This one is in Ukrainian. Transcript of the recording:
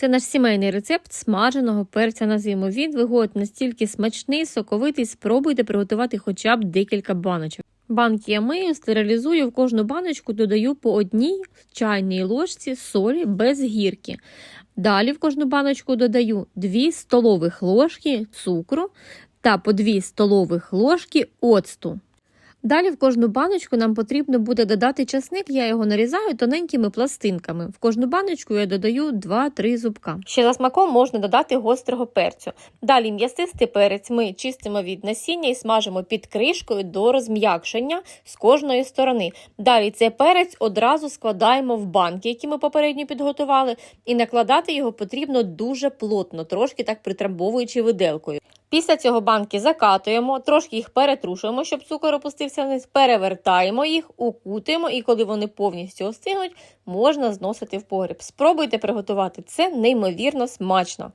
Це наш сімейний рецепт смаженого перця на зиму. Він виходить настільки смачний, соковитий. Спробуйте приготувати хоча б декілька баночок. Банки я мию, стерилізую, в кожну баночку додаю по одній чайній ложці солі без гірки. Далі в кожну баночку додаю 2 столових ложки цукру та по 2 столових ложки оцту. Далі в кожну баночку нам потрібно буде додати часник, я його нарізаю тоненькими пластинками. В кожну баночку я додаю 2-3 зубка. Ще за смаком можна додати гострого перцю. Далі м'ясистий перець ми чистимо від насіння і смажимо під кришкою до розм'якшення з кожної сторони. Далі цей перець одразу складаємо в банки, які ми попередньо підготували, і накладати його потрібно дуже плотно, трошки так притрамбовуючи виделкою. Після цього банки закатуємо, трошки їх перетрушуємо, щоб цукор опустився вниз, перевертаємо їх, укутуємо, і коли вони повністю остигнуть, можна зносити в погріб. Спробуйте приготувати це неймовірно смачно.